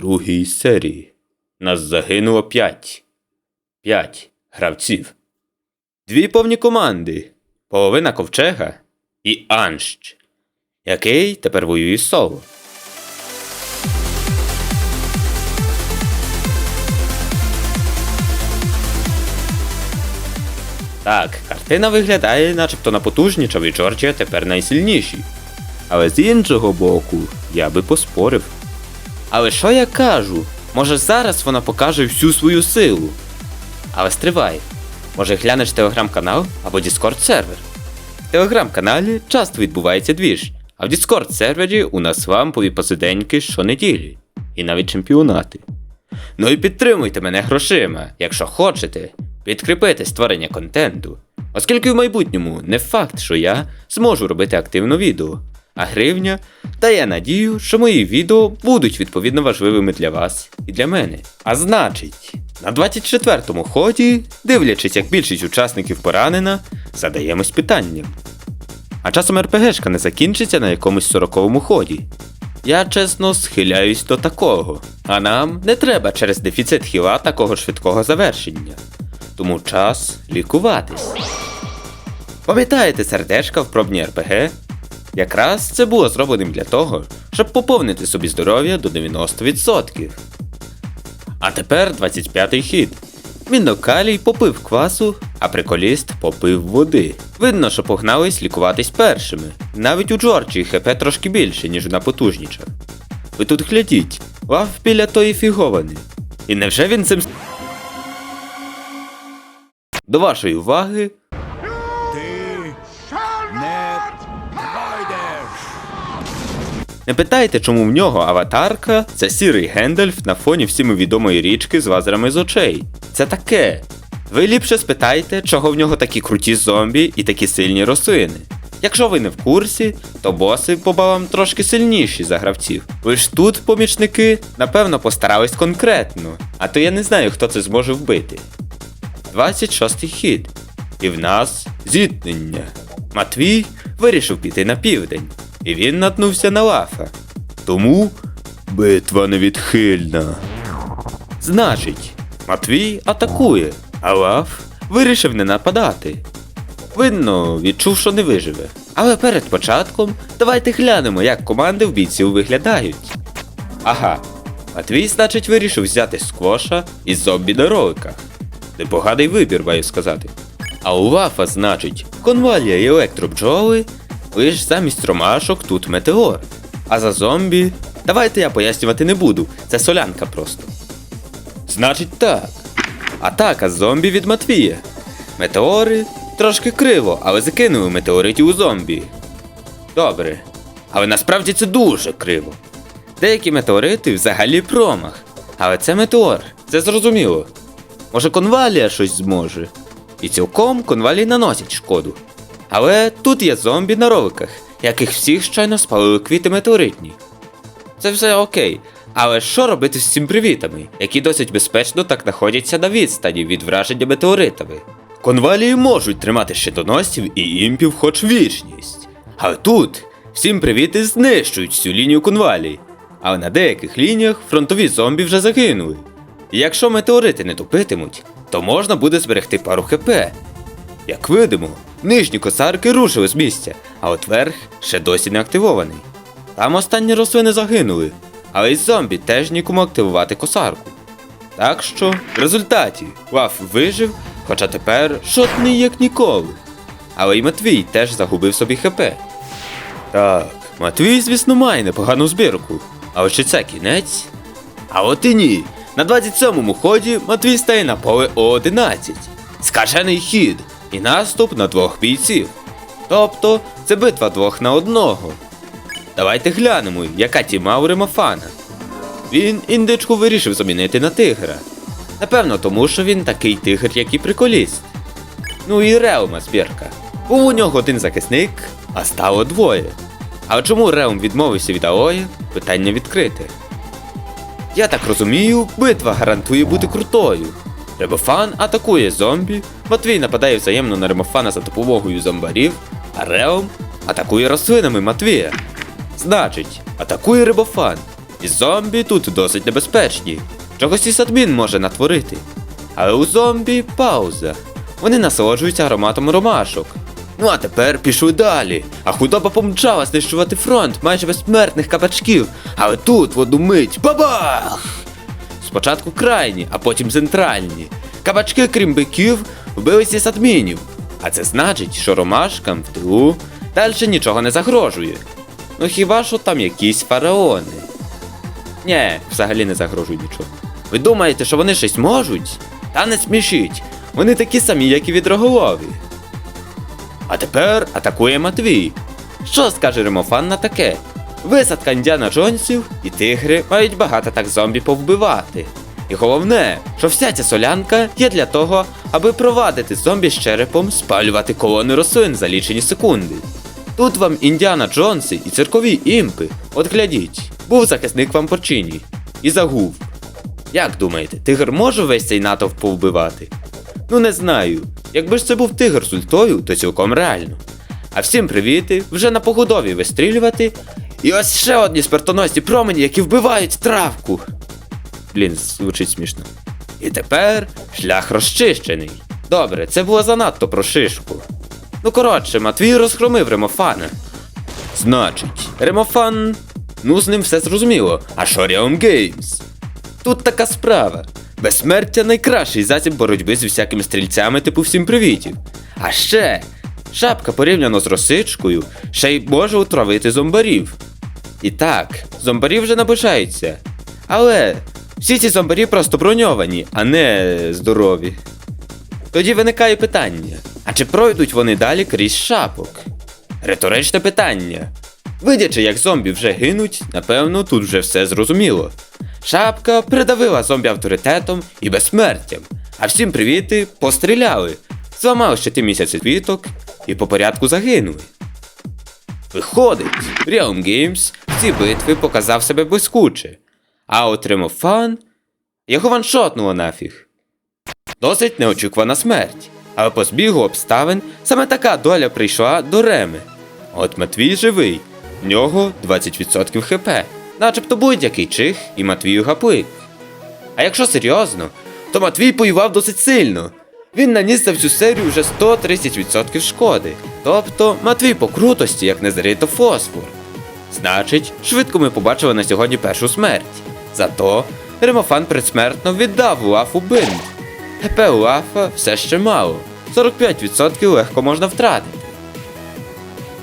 другій серії. Нас загинуло п'ять. П'ять гравців. Дві повні команди. Половина ковчега і Анщ, який тепер воює соло. Так, картина виглядає, начебто напотужнічав і Джорджія тепер найсильніші. Але з іншого боку, я би поспорив. Але що я кажу? Може зараз вона покаже всю свою силу. Але стривай. Може глянеш телеграм-канал або Discord сервер. В телеграм-каналі часто відбувається двіж, а в Discord сервері у нас лампові посиденьки щонеділі. І навіть чемпіонати. Ну і підтримуйте мене грошима, якщо хочете, підкріпити створення контенту. Оскільки в майбутньому не факт, що я зможу робити активно відео, а гривня дає надію, що мої відео будуть відповідно важливими для вас і для мене. А значить, на 24-му ході, дивлячись, як більшість учасників поранена, задаємось питанням. А часом РПГшка не закінчиться на якомусь 40-му ході. Я чесно схиляюсь до такого, а нам не треба через дефіцит хіла такого швидкого завершення. Тому час лікуватись. Пам'ятаєте сердечка в пробні РПГ? Якраз це було зробленим для того, щоб поповнити собі здоров'я до 90%. А тепер 25-й хід. Мінокалій попив квасу, а приколіст попив води. Видно, що погнались лікуватись першими. Навіть у Джорджі ХП трошки більше, ніж на потужнічах. Ви тут глядіть, лав біля тої фіговани. І невже він цим. До вашої уваги Не питайте, чому в нього аватарка це сірий Гендальф на фоні всіми відомої річки з лазерами з очей. Це таке. Ви ліпше спитайте, чого в нього такі круті зомбі і такі сильні рослини. Якщо ви не в курсі, то боси по балам трошки сильніші за гравців. Ви ж тут, помічники, напевно, постарались конкретно, а то я не знаю, хто це зможе вбити. 26 й хід. І в нас зіткнення. Матвій вирішив піти на південь, і він наткнувся на лафа. Тому битва невідхильна. Значить, Матвій атакує, а лаф вирішив не нападати. Видно, відчув, що не виживе. Але перед початком давайте глянемо, як команди в бійців виглядають. Ага, Матвій, значить, вирішив взяти сквоша із зомбі на роликах. Непоганий вибір, маю сказати. А у Вафа, значить, конвалія і електробджоли, лиш замість ромашок тут метеор. А за зомбі. Давайте я пояснювати не буду, це солянка просто. Значить так. Атака зомбі від Матвія. Метеори трошки криво, але закинули метеоритів у зомбі. Добре. Але насправді це дуже криво. Деякі метеорити взагалі промах. Але це метеор, це зрозуміло. Може, конвалія щось зможе. І цілком конвалії наносять шкоду. Але тут є зомбі на роликах, яких всіх щойно спалили квіти метеоритні. Це все окей. Але що робити з цим привітами, які досить безпечно так знаходяться на відстані від враження метеоритами? Конвалії можуть тримати щитоносців і імпів хоч вічність. Але тут всім привіти знищують всю лінію конвалій. Але на деяких лініях фронтові зомбі вже загинули. І якщо метеорити не топитимуть, то можна буде зберегти пару хп. Як видимо, нижні косарки рушили з місця, а от верх ще досі не активований. Там останні рослини загинули, але й зомбі теж нікому активувати косарку. Так що, в результаті, Лаф вижив, хоча тепер шотний як ніколи. Але й Матвій теж загубив собі ХП. Так, Матвій, звісно, має непогану збірку. Але чи це кінець? А от і ні. На 27-му ході Матвій стає на поле О11. Скажений хід і наступ на двох бійців. Тобто це битва двох на одного. Давайте глянемо, яка тіма у Римофана. Він індичку вирішив замінити на тигра. Напевно, тому що він такий тигр, як і приколіст. Ну і Реума збірка. Був у нього один захисник, а стало двоє. А чому Реум відмовився від Аої? Питання відкрите. Я так розумію, битва гарантує бути крутою. Ребофан атакує зомбі, Матвій нападає взаємно на Ремофана за допомогою зомбарів, а Реум атакує рослинами Матвія. Значить, атакує Рибофан. І зомбі тут досить небезпечні. Чогось і адмін може натворити. Але у зомбі пауза. Вони насолоджуються ароматом ромашок. Ну а тепер пішли далі. А худоба помчала знищувати фронт майже безсмертних кабачків. Але тут в одну мить бабах! Спочатку крайні, а потім центральні. Кабачки, крім биків, вбилися з адмінів. А це значить, що ромашкам в тилу далі нічого не загрожує. Ну хіба що там якісь фараони? Нє, взагалі не загрожують нічого. Ви думаєте, що вони щось можуть? Та не смішіть. Вони такі самі, як і відроголові. А тепер атакує Матвій. Що скаже Римофан на таке? Висадка Індіана Джонсів і тигри мають багато так зомбі повбивати. І головне, що вся ця солянка є для того, аби провадити зомбі з черепом спалювати колони рослин за лічені секунди. Тут вам Індіана Джонси і циркові імпи. От глядіть, був захисник вам Порчині. І загув. Як думаєте, тигр може весь цей натовп повбивати? Ну не знаю. Якби ж це був тигр з ультою, то цілком реально. А всім привіти, вже на погодові вистрілювати. І ось ще одні смертоносні промені, які вбивають травку. Блін, звучить смішно. І тепер шлях розчищений. Добре, це було занадто про шишку. Ну коротше, Матвій розхромив Ремофана. Значить, Ремофан. Ну, з ним все зрозуміло. А Шоріум Геймс? Тут така справа. Безсмертя найкращий засіб боротьби з всякими стрільцями типу всім привітів. А ще шапка порівняно з росичкою ще й може отравити зомбарів. І так, зомбарі вже наближаються. Але всі ці зомбарі просто броньовані, а не здорові. Тоді виникає питання: а чи пройдуть вони далі крізь шапок? Риторичне питання. Видячи, як зомбі вже гинуть, напевно, тут вже все зрозуміло. Шапка придавила зомбі авторитетом і безсмертям. А всім привіти постріляли, зламали щити місяці квіток і по порядку загинули. Виходить, Realm Games в цій битві показав себе блискуче, а отримав фан, його ваншотнуло нафіг. Досить неочікувана смерть. Але по збігу обставин саме така доля прийшла до Реми. От Матвій живий, в нього 20% хп, начебто будь-який чих і Матвію гаплик. А якщо серйозно, то Матвій воював досить сильно. Він наніс за всю серію вже 130% шкоди. Тобто Матвій по крутості, як не зарито фосфор. Значить, швидко ми побачили на сьогодні першу смерть. Зато Римофан предсмертно віддав Лафу бинт. ГП Лафа все ще мало. 45% легко можна втратити.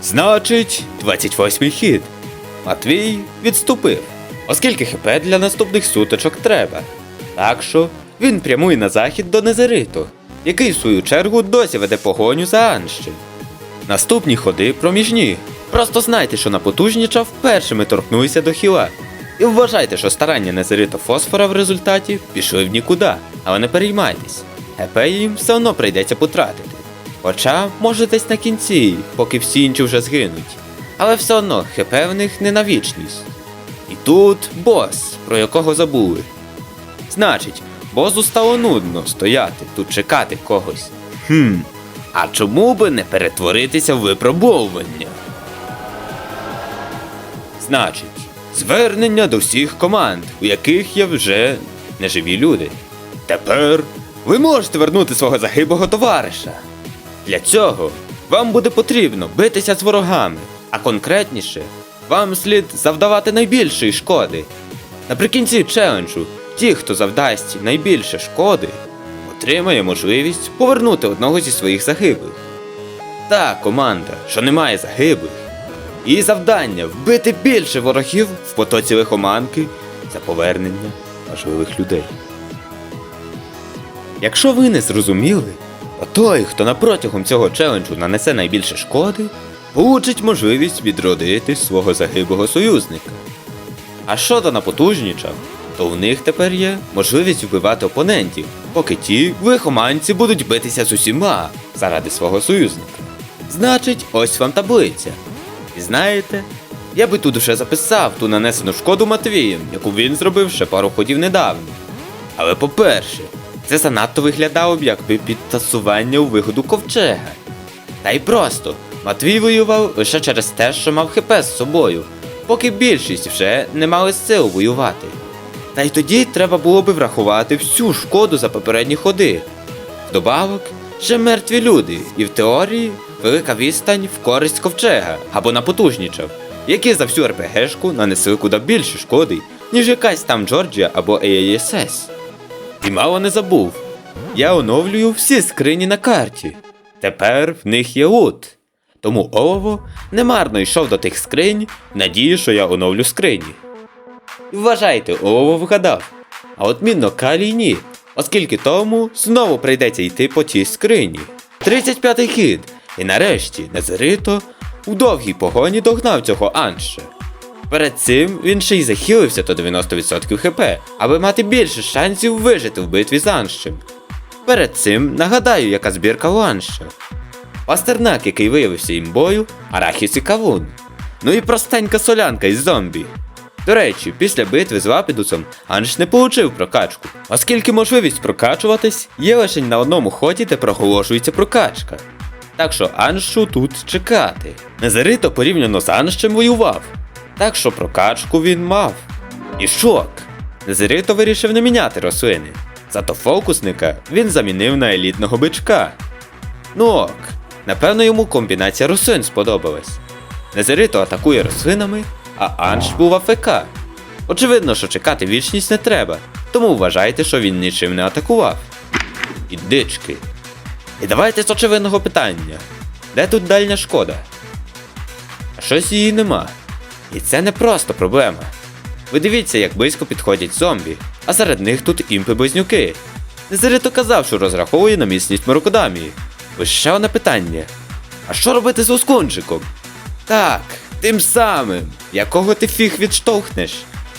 Значить, 28 хід. Матвій відступив, оскільки ХП для наступних суточок треба. Так що він прямує на захід до Незериту, який в свою чергу досі веде погоню за Анщем. Наступні ходи проміжні. Просто знайте, що напотужнічав першими торкнулися до хіла. І вважайте, що старання Незерито фосфора в результаті пішли в нікуди, але не переймайтесь. ГП їм все одно прийдеться потратити. Хоча, може, десь на кінці, поки всі інші вже згинуть. Але все одно ХП в них не на вічність. І тут бос, про якого забули. Значить, бозу стало нудно стояти, тут чекати когось. Хм, а чому би не перетворитися в випробовування? Значить, звернення до всіх команд, у яких є вже неживі люди. Тепер ви можете вернути свого загиблого товариша. Для цього вам буде потрібно битися з ворогами, а конкретніше, вам слід завдавати найбільшої шкоди. Наприкінці челенджу, ті, хто завдасть найбільше шкоди, отримає можливість повернути одного зі своїх загиблих. Та команда, що не має загиблих, її завдання вбити більше ворогів в потоці лихоманки за повернення важливих людей. Якщо ви не зрозуміли, то той, хто на протягом цього челенджу нанесе найбільше шкоди, получить можливість відродити свого загиблого союзника. А щодо напотужнічав, то в них тепер є можливість вбивати опонентів, поки ті в лихоманці будуть битися з усіма заради свого союзника. Значить, ось вам таблиця. І знаєте, я би тут вже записав ту нанесену шкоду Матвієм, яку він зробив ще пару ходів недавно. Але по-перше, це занадто виглядало б якби підтасування у вигоду ковчега. Та й просто, Матвій воював лише через те, що мав хп з собою. поки більшість вже не мали сил воювати. Та й тоді треба було би врахувати всю шкоду за попередні ходи. Вдобавок, ще мертві люди, і в теорії велика відстань в користь ковчега або на потужнічав, які за всю РПГшку нанесли куди більше шкоди, ніж якась там Джорджія або AASS. І мало не забув. Я оновлюю всі скрині на карті. Тепер в них є лут. Тому Олово немарно йшов до тих скринь надії, що я оновлю скрині. І Вважайте, Олово вгадав. А от мінно калій ні, оскільки тому знову прийдеться йти по тій скрині. 35-й хід. І нарешті Незерито у довгій погоні догнав цього Анша. Перед цим він ще й захилився до 90% хп, аби мати більше шансів вижити в битві з Аншем. Перед цим нагадаю, яка збірка у Анша. Пастернак, який виявився імбою, арахіс і кавун. Ну і простенька солянка із зомбі. До речі, після битви з Лапідусом Анш не получив прокачку, оскільки можливість прокачуватись є лише на одному ході, де проголошується прокачка. Так що Аншу тут чекати. Незарито порівняно з Аншем воював. Так що прокачку він мав. І шок! Незарито вирішив не міняти рослини. Зато фокусника він замінив на елітного бичка. Ну ок, напевно йому комбінація рослин сподобалась. Незерито атакує рослинами, а Анш був АФК. Очевидно, що чекати вічність не треба, тому вважайте, що він нічим не атакував. І дички. І давайте з очевидного питання: де тут дальня шкода? А щось її нема. І це не просто проблема. Ви дивіться, як близько підходять зомбі, а серед них тут імпи-близнюки. Незарито казав, що розраховує на міцність Морокодамії. Ось ще одне питання. А що робити з Оскунчиком? Так, тим самим, якого ти фіг відштовхнеш.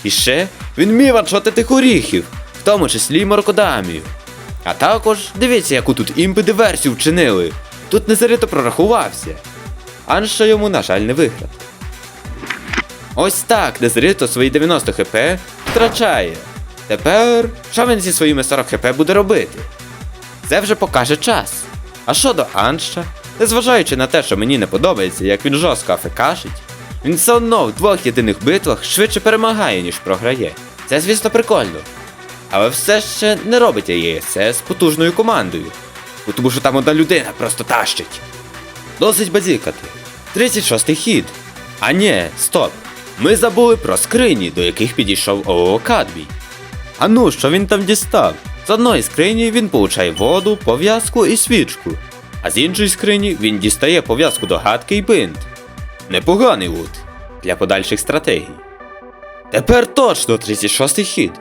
І ще він міг ваншоти тих оріхів, в тому числі й Морокодамію. А також дивіться, яку тут імпи диверсію вчинили. Тут Незарито прорахувався. Анша йому, на жаль, не виграв. Ось так Незрито свої 90 хп втрачає. Тепер що він зі своїми 40 хп буде робити? Це вже покаже час. А щодо Анша, незважаючи на те, що мені не подобається, як він жорстко афекашить, він все одно в двох єдиних битвах швидше перемагає, ніж програє. Це, звісно, прикольно. Але все ще не робить АЄСС потужною командою. Бо Тому що там одна людина просто тащить. Досить базікати. 36-й хід. А ні, стоп. Ми забули про скрині, до яких підійшов ООО Кадмій. А ну, що він там дістав? З одної скрині він получає воду, пов'язку і свічку, а з іншої скрині він дістає пов'язку до гадки і бинт. Непоганий лут для подальших стратегій. Тепер точно 36-й хід.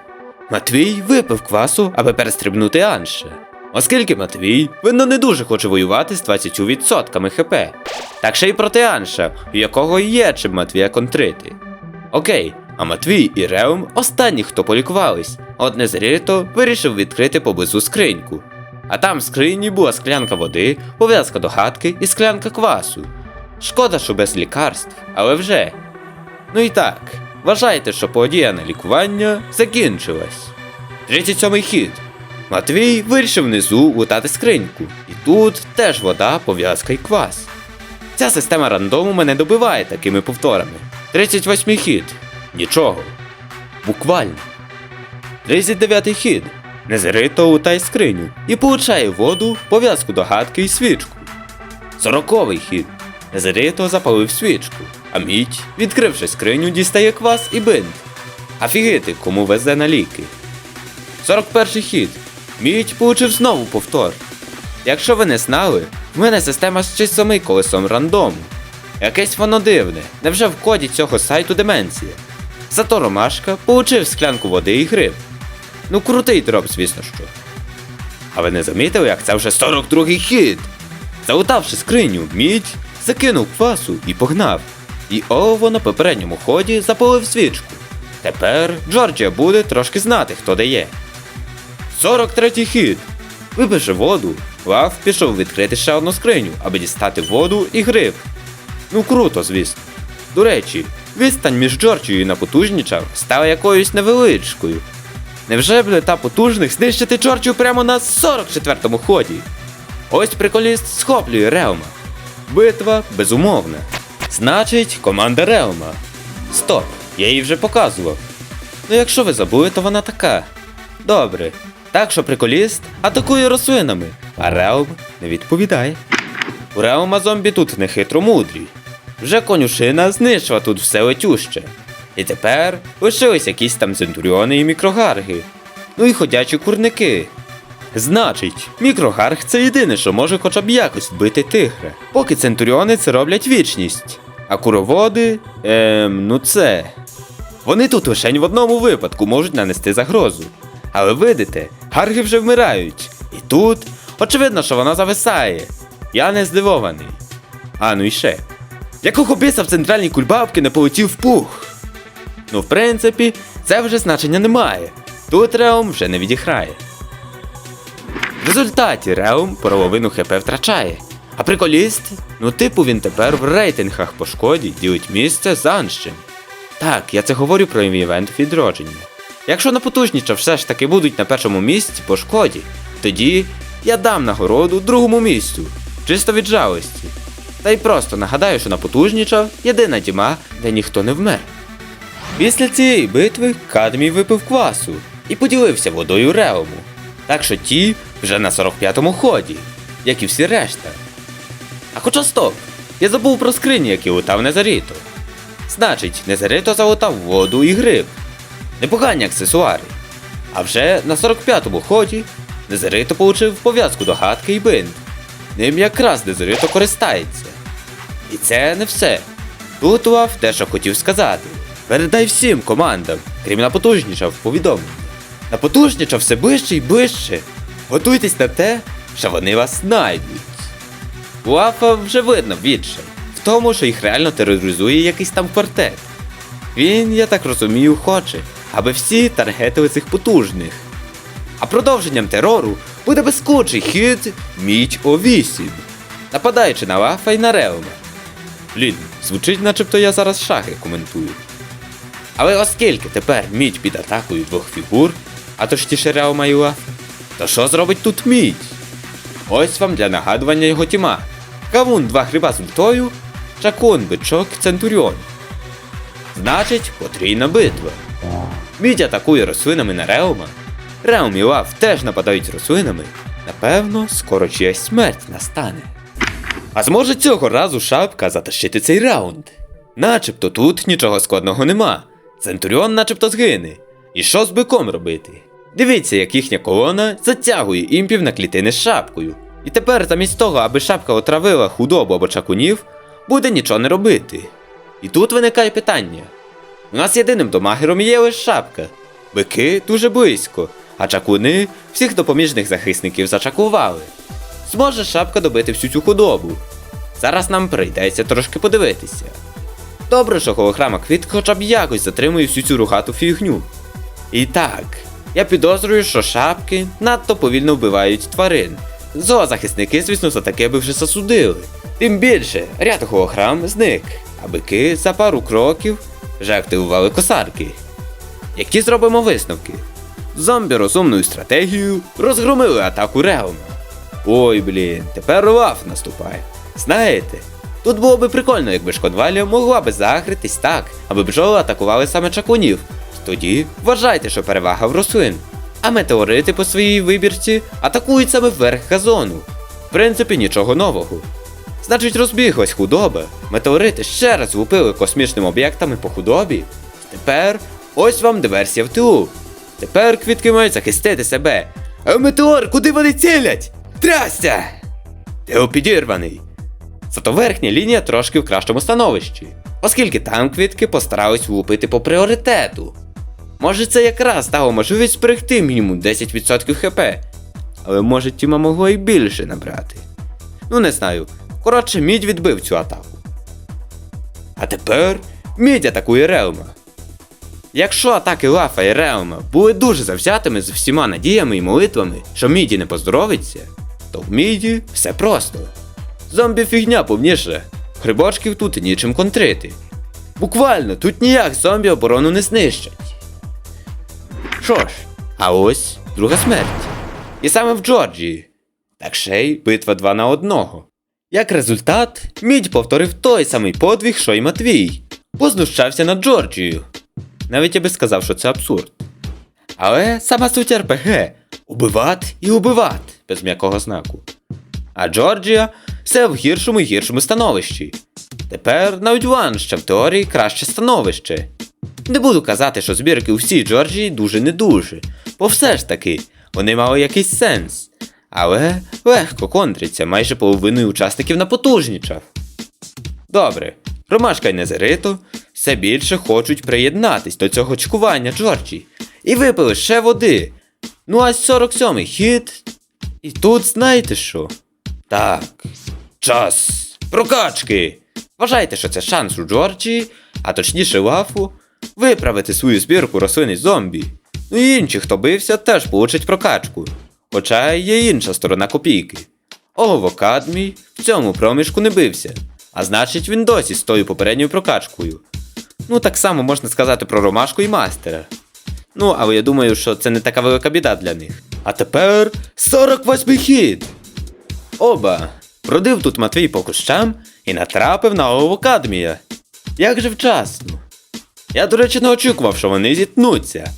Матвій випив квасу, аби перестрибнути Анше. Оскільки Матвій, видно, не дуже хоче воювати з 20% хп. Так ще й проти Анша, у якого є чим Матвія контрити. Окей, а Матвій і Реум останні, хто полікувались, а от Незріто вирішив відкрити поблизу скриньку. А там в скрині була склянка води, пов'язка до хатки і склянка квасу. Шкода, що без лікарств, але вже. Ну і так, вважайте, що подія на лікування закінчилась. 37-й хід. Матвій вирішив внизу лутати скриньку. І тут теж вода, пов'язка і квас. Ця система рандому мене добиває такими повторами. 38 хід. Нічого. Буквально. 39 хід. Незрито лутай скриню і получає воду, пов'язку до гадки і свічку. 40 хід. Незрито запалив свічку, а мідь, відкривши скриню, дістає квас і бинт. Афігити, кому везе на ліки. 41 хід. Мідь получив знову повтор. Якщо ви не знали, в мене система з чи самий колесом рандому. Якесь воно дивне, невже в коді цього сайту деменція? Зато Ромашка получив склянку води і гриб. Ну крутий дроп, звісно що. А ви не замітили, як це вже 42-й хід? Залутавши скриню, мідь закинув квасу і погнав. І Ово на попередньому ході запалив свічку. Тепер Джорджія буде трошки знати, хто де є. 43-й хід. Випивши воду, Лав пішов відкрити ще одну скриню, аби дістати воду і гриб. Ну круто, звісно. До речі, відстань між Джорджією на потужнічав стала якоюсь невеличкою. Невже б та потужних знищити Джорджію прямо на 44-му ході? Ось приколіст схоплює Реума. Битва безумовна. Значить, команда Реума. Стоп, я її вже показував. Ну якщо ви забули, то вона така. Добре. Так що приколіст атакує рослинами, а Реум не відповідає. У Реума зомбі тут не хитро мудрі. Вже конюшина знищила тут все летюще. І тепер лишились якісь там центуріони і мікрогарги. Ну і ходячі курники. Значить, мікрогарг це єдине, що може хоча б якось вбити тигра. Поки центуріони це роблять вічність. А куроводи. Ем, ну це. Вони тут лише в одному випадку можуть нанести загрозу. Але видите, гарги вже вмирають. І тут очевидно, що вона зависає. Я не здивований. А ну і ще. Якого біса в центральній кульбабки не полетів пух? Ну, в принципі, це вже значення не має. Тут Реум вже не відіграє. В результаті Реум половину ХП втрачає. А приколіст, ну типу він тепер в рейтингах по шкоді ділить місце з Анщем. Так, я це говорю про івент відродження. Якщо напотужніча все ж таки будуть на першому місці по шкоді, тоді я дам нагороду другому місцю, чисто від жалості. Та й просто нагадаю, що напотужнічав єдина тіма, де ніхто не вмер. Після цієї битви Кадмій випив квасу і поділився водою Реуму. Так що ті вже на 45-му ході, як і всі решта. А хоча стоп, я забув про скрині, які лутав Незаріто. Значить, Незарито залутав воду і гриб. Непогані аксесуари. А вже на 45-му ході Незарито получив пов'язку до гадки і бинт. Ним якраз Незарито користається. І це не все. Готував те, що хотів сказати. Передай всім командам, крім напотужнішав повідомлення. Напотужнічав все ближче і ближче. Готуйтесь на те, що вони вас знайдуть. У Афа вже видно відчай, в тому, що їх реально тероризує якийсь там квартет. Він, я так розумію, хоче, аби всі таргетили цих потужних. А продовженням терору буде безкучий хід Міч О8, нападаючи на Лафа і на Реума. Блін, звучить, начебто я зараз шахи коментую. Але оскільки тепер мідь під атакою двох фігур, а точніше Реума і Лафа, то що зробить тут мідь? Ось вам для нагадування його тіма. Кавун два гриба з ультою, чакун, бичок, центуріон. Значить, потрійна битва. Мідь атакує рослинами на Реума. Реум і Лав теж нападають рослинами. Напевно, скоро чиясь смерть настане. А зможе цього разу шапка затащити цей раунд? Начебто тут нічого складного нема. Центуріон начебто згине. І що з биком робити? Дивіться, як їхня колона затягує імпів на клітини з шапкою. І тепер, замість того, аби шапка отравила худобу або чакунів, буде нічого не робити. І тут виникає питання: у нас єдиним домагером є лише шапка. Бики дуже близько, а чакуни всіх допоміжних захисників зачакували. Зможе шапка добити всю цю худобу. Зараз нам прийдеться трошки подивитися. Добре, що голограма квітка хоча б якось затримує всю цю рухату фігню. І так, я підозрюю, що шапки надто повільно вбивають тварин. Зоозахисники, звісно, за таке би вже засудили. Тим більше, ряд голограм зник, а бики за пару кроків вже активували косарки. Які зробимо висновки? Зомбі розумною стратегією розгромили атаку Реума. Ой, блін, тепер Лав наступає. Знаєте, тут було би прикольно, якби Шкодвалія могла би загритись так, аби бджоли атакували саме чакунів. Тоді вважайте, що перевага в рослин. А метеорити по своїй вибірці атакують саме вверх газону. В принципі, нічого нового. Значить, розбіглась худоба. Метеорити ще раз лупили космічними об'єктами по худобі. Тепер ось вам диверсія в тилу. Тепер квітки мають захистити себе. А метеор, куди вони цілять? Трясся! Тео підірваний. Зато верхня лінія трошки в кращому становищі, оскільки там квітки постарались влупити по пріоритету. Може, це якраз дало можливість зберегти мінімум 10% хп, але може Тіма могло і більше набрати. Ну не знаю. Коротше, мідь відбив цю атаку. А тепер мідь атакує Реума. Якщо атаки Лафа і Реума були дуже завзятими з всіма надіями і молитвами, що міді не поздоровиться, то в міді все просто. Зомбі фігня повніше. Грибочків тут нічим контрити. Буквально, тут ніяк зомбі оборону не знищать. Що ж, а ось друга смерть. І саме в Джорджії. Так ще й битва 2 на одного. Як результат, мідь повторив той самий подвиг, що й Матвій. познущався над Джорджією. Навіть я би сказав, що це абсурд. Але сама суть РПГ убивати і убивати без м'якого знаку. А Джорджія все в гіршому і гіршому становищі. Тепер навіть Ван ще в теорії краще становище. Не буду казати, що збірки у всій Джорджії дуже не дуже, бо все ж таки вони мали якийсь сенс. Але легко контриться, майже половиною учасників напотужнічав. Добре, Ромашка й Незерито все більше хочуть приєднатись до цього чкування Джорджі. І випили ще води. Ну а 47-й хід. І тут знаєте що? Так, час прокачки. Вважайте, що це шанс у Джорджії, а точніше лафу, виправити свою збірку рослин із зомбі. Ну і інші, хто бився, теж получать прокачку. Хоча є інша сторона копійки. Оговокадмій в цьому проміжку не бився, а значить він досі з тою попередньою прокачкою. Ну, так само можна сказати про Ромашку і Мастера. Ну, але я думаю, що це не така велика біда для них. А тепер 48 хід! Оба! Бродив тут Матвій по кущам і натрапив на Олово Кадмія. Як же вчасно! Я, до речі, не очікував, що вони зіткнуться.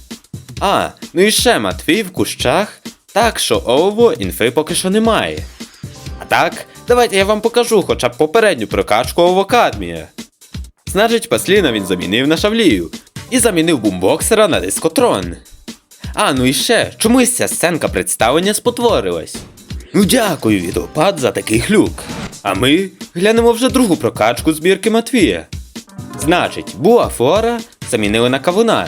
А, ну і ще Матвій в кущах, так що Олово інфи поки що немає. А так, давайте я вам покажу хоча б попередню прокачку Олово Кадмія. Значить, Пасліна він замінив на шавлію і замінив бумбоксера на дискотрон. А, ну і ще, чомусь ця сценка представлення спотворилась. Ну дякую, відопад, за такий хлюк. А ми глянемо вже другу прокачку збірки Матвія. Значить, Буа Флора замінили на кавуна,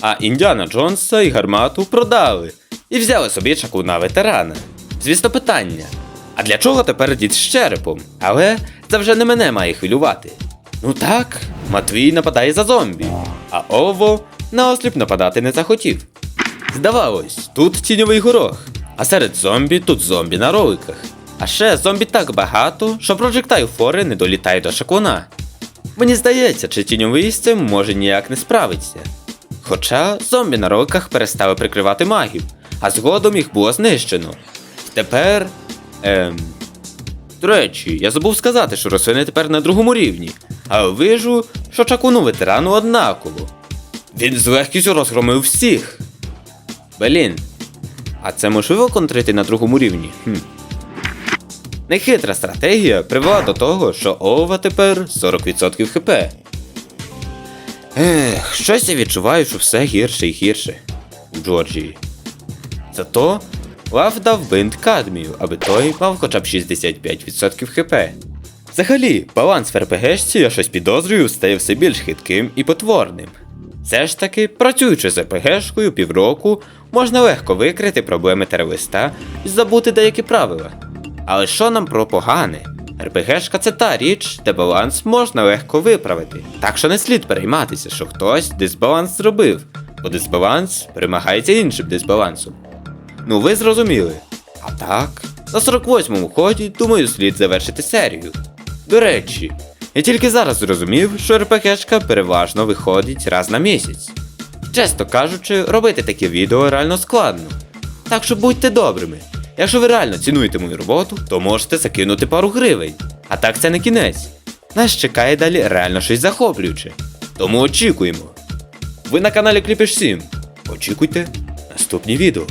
а Індіана Джонса і гармату продали і взяли собі чакуна ветерана. Звісно, питання. А для чого тепер дід з черепом? Але це вже не мене має хвилювати. Ну так, Матвій нападає за зомбі, а Ово наосліп нападати не захотів. Здавалось, тут тіньовий горох, а серед зомбі тут зомбі на роликах. А ще зомбі так багато, що прожектайл фори не долітає до шакуна. Мені здається, чи тіньовий з цим може ніяк не справитися. Хоча зомбі на роликах перестали прикривати магів, а згодом їх було знищено. Тепер. Ем. До речі, я забув сказати, що рослини тепер на другому рівні, але вижу, що чакуну ветерану однаково. Він з легкістю розгромив всіх. Блін. А це можливо контрити на другому рівні? Хм. Нехитра стратегія привела до того, що Ова тепер 40% хп. Ех, щось я відчуваю, що все гірше і гірше у Джорджії. Зато Лав дав бинт Кадмію, аби той мав хоча б 65% хп. Взагалі, баланс в РПГшці, я щось підозрюю, стає все більш хитким і потворним. Все ж таки, працюючи з РПГшкою півроку, можна легко викрити проблеми терориста і забути деякі правила. Але що нам про погане? РПГшка це та річ, де баланс можна легко виправити. Так що не слід перейматися, що хтось дисбаланс зробив, бо дисбаланс перемагається іншим дисбалансом. Ну ви зрозуміли. А так, на 48-му ході, думаю, слід завершити серію. До речі, я тільки зараз зрозумів, що РПГшка переважно виходить раз на місяць. Чесно кажучи, робити такі відео реально складно. Так що будьте добрими. Якщо ви реально цінуєте мою роботу, то можете закинути пару гривень. А так це не кінець. Нас чекає далі реально щось захоплююче. Тому очікуємо. Ви на каналі Кліпіш 7. Очікуйте наступні відео.